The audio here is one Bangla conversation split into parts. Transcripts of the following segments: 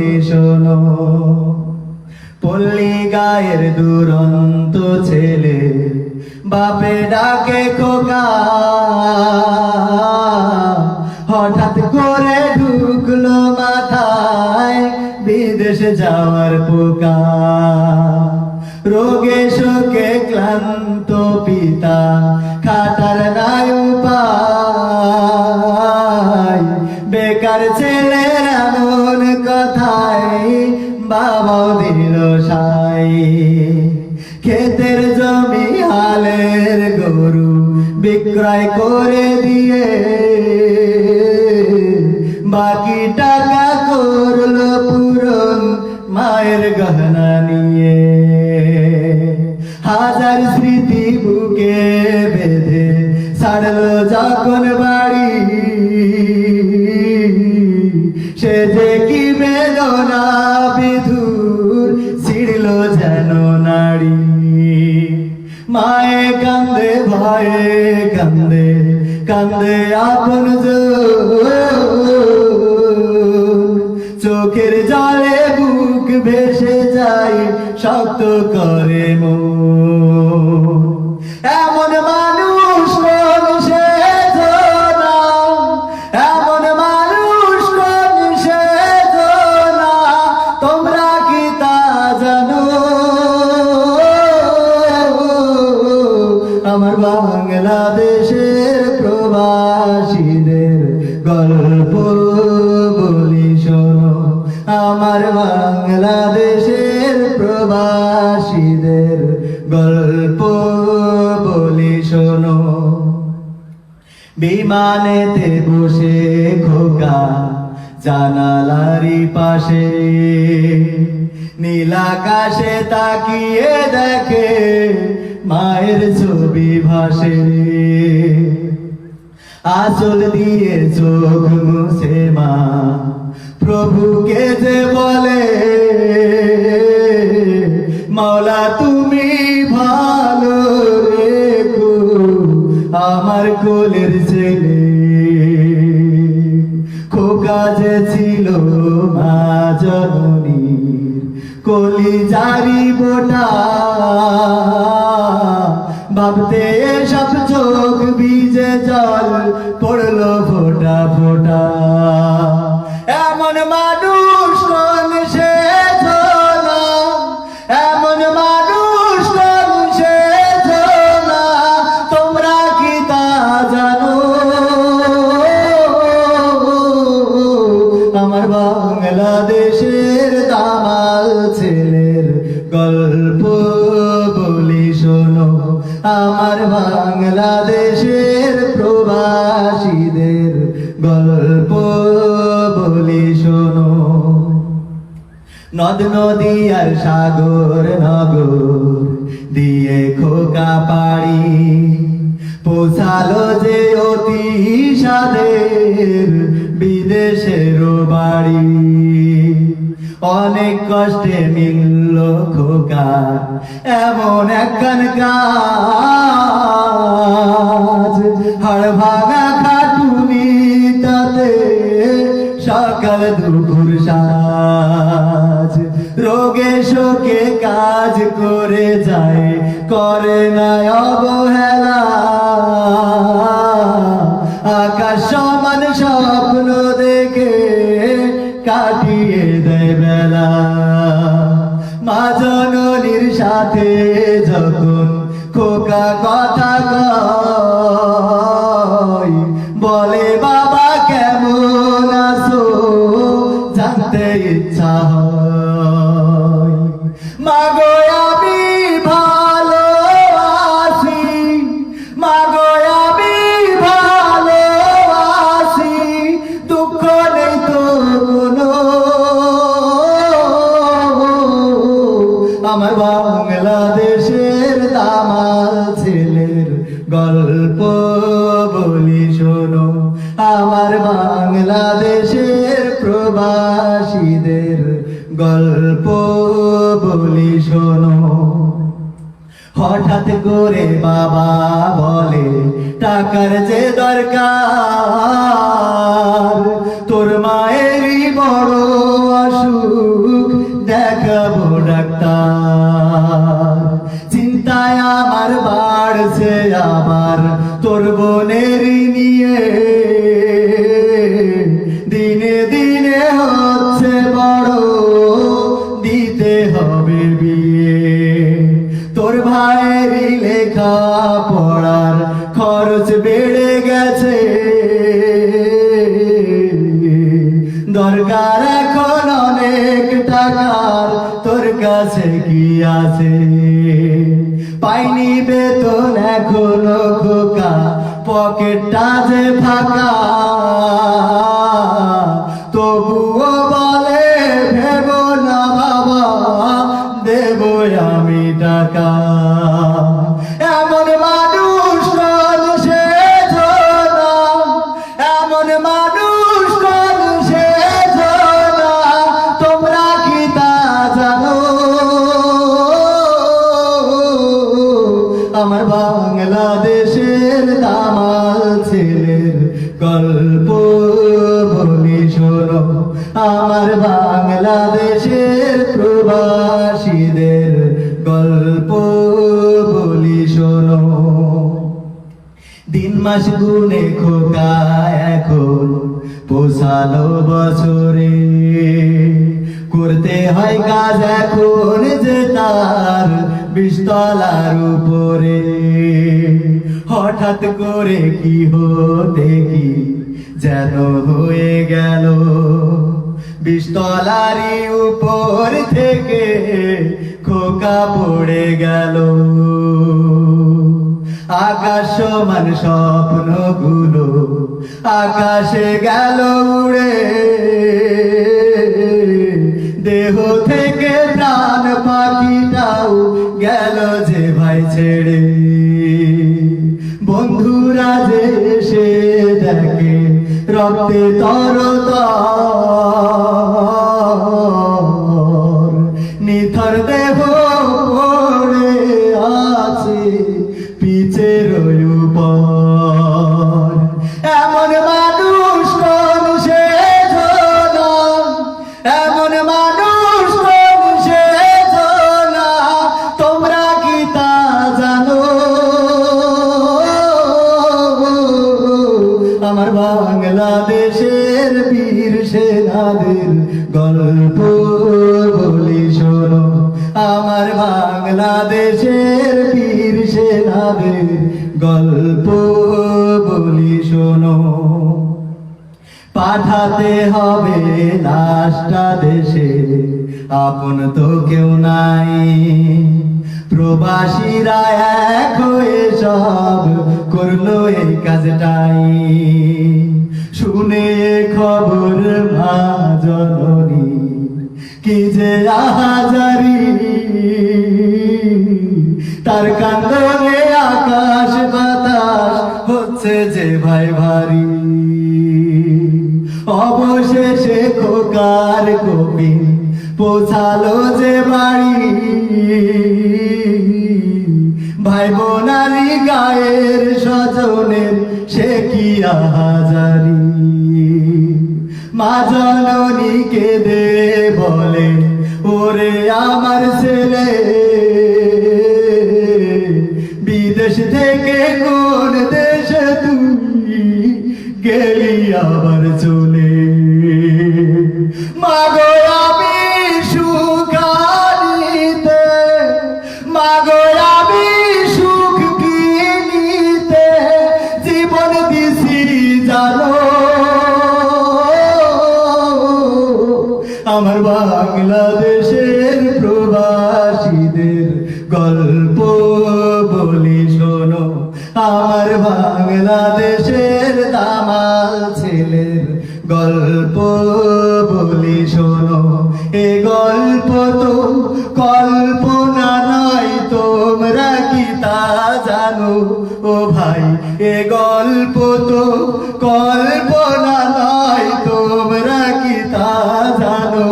বলি শোনো। পল্লী গায়ের দুরন্ত ছেলে, বাপে ডাকে খোকা। হঠাৎ করে ঢুকলো মাথায় বিদেশ যাওয়ার পোকা। রোগে শোকে ক্লান্ত পিতা, খাটার নাই বেকার ছেলের এমন কথায় বাবাও দিল সাই। ক্ষেতের জমি হালের গরু বিক্রয় করে দিয়ে বাকি টাকা করল পূরণ মায়ের গহনা নিয়ে। হাজার স্মৃতি বুকে বেঁধে ছাড়লো যখন যে কি বেদনা বিধুর ছিড়ল যেন নারী মায়ে কান্দে, ভয়ে কান্দে কান্দে আপন চোখের জলে বুক ভেসে যায়, শক্ত করে মন। এমন মানুষ প্রবাসীদের গল্প বলি শোনো। বিমানেতে বসে খোকা জানালারি পাশে। নীলাকাশে তাকিয়ে দেখে মায়ের ছবি ভাসে। আচল দিয়ে চোখ মুছে মা, প্রভুকে যে বলে মাওলা, তুমি ভালো রেখো আমার কোলের ছেলে। খোকা যে ছিল মা জননীর কলি জারি বোটা। ভাবতে সব চোখ ভিজে জল পড়ল ফোটা ফোটা। গল্প বলি শোনো। নদ নদী আর সাগর নগর দিয়ে খোকা পাড়ি। পৌঁছালো যে অতি সাদের বিদেশের বাড়ি। অনেক কষ্টে মিলল খোকা, এমন একখান কাজ হাড় ভাঙা সকাল দুপুর সাজ। রোগে শোকে কাজ করে যায়, করে না অবহেলা। আকাশ সমান স্বপ্ন দেখে কাটিয়ে দেয় বেলা। মা জননীর সাথে যখন খোকা কথা কয়, বলে, বাবা জানতে ইচ্ছা হয়। মাগো, আমি ভালো আছি মাগো, আমি ভালো দুঃখ নেই তো আমার বাবা করে বাবা বলে, টাকার যে দরকার, তোর মায়েরই বড় অসুখ, দেখাবো ডাক্তার। চিন্তায় আমার বাড়ছে আবার, তোর বোনেরই নিয়ে টাকার তোর কাছে কি আছে? পাইনি বেতন এখনও খোকা পকেটটা যে ফাঁকা। তবুও বলে আমার বাংলাদেশের প্রবাসীদের গল্প বলি শোনো। দিন মাস গুনে খোকা এখন, পোষালো বছরে। করতে হয় কাজ এখন যে তার বিস্তলার উপরে। হঠাৎ করে কি হতে কি যেন হয়ে গেল। বিস্তলারি উপর থেকে খোকা পড়ে গেল। আকাশ সমান স্বপ্নগুলো আকাশে গেল উড়ে। দেহ থেকে প্রাণ পাখিটাও গেল যে ভাই ছেড়ে। বন্ধুরা যে রক্তে তরতর সেনাদের গল্প বলি শোনো। আমার বাংলাদেশের বীর সেনাদের গল্প বলি শোনো। পাঠাতে হবে লাশটা দেশে, আপন তো কেউ নাই। প্রবাসীরা এক হয়ে সব করল এই কাজটাই। শুনে খবর মা জননী, কি যে আহাজারি। তার কান্দনে আকাশ বাতাস হচ্ছে যে ভাই ভারী। অবশেষে খোকার কবি পৌঁছালো যে বাড়ি। ভাই বোনারি গায়ের স্বজনের সে কি আহাজারি গেলি আবার চলে। মাগো, আমি সুখানিতে মাগো, আমি সুখ কিনিতে, জীবন দিছি জানো। আমার বাংলাদেশের প্রবাসীদের গল্প বলি শোনো। আমার বাংলাদেশের দামাল ছেলের গল্প বলি শোনো। এ গল্প তো কল্পনা নয় তোমরা কি তা জানো? ও ভাই, এ গল্প তো কল্পনা নয় তোমরা কি তা জানো?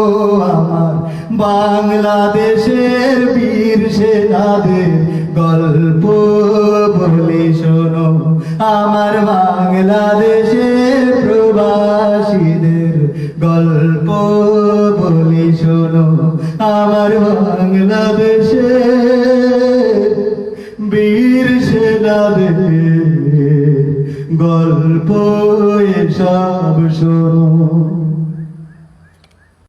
আমার বাংলাদেশের বীর সেনাদের গল্প বলে শোনো। আমার বাংলাদেশের প্রবাসীদের গল্প বলি শোনো। আমার বাংলাদেশে বীর সেনাদের গল্প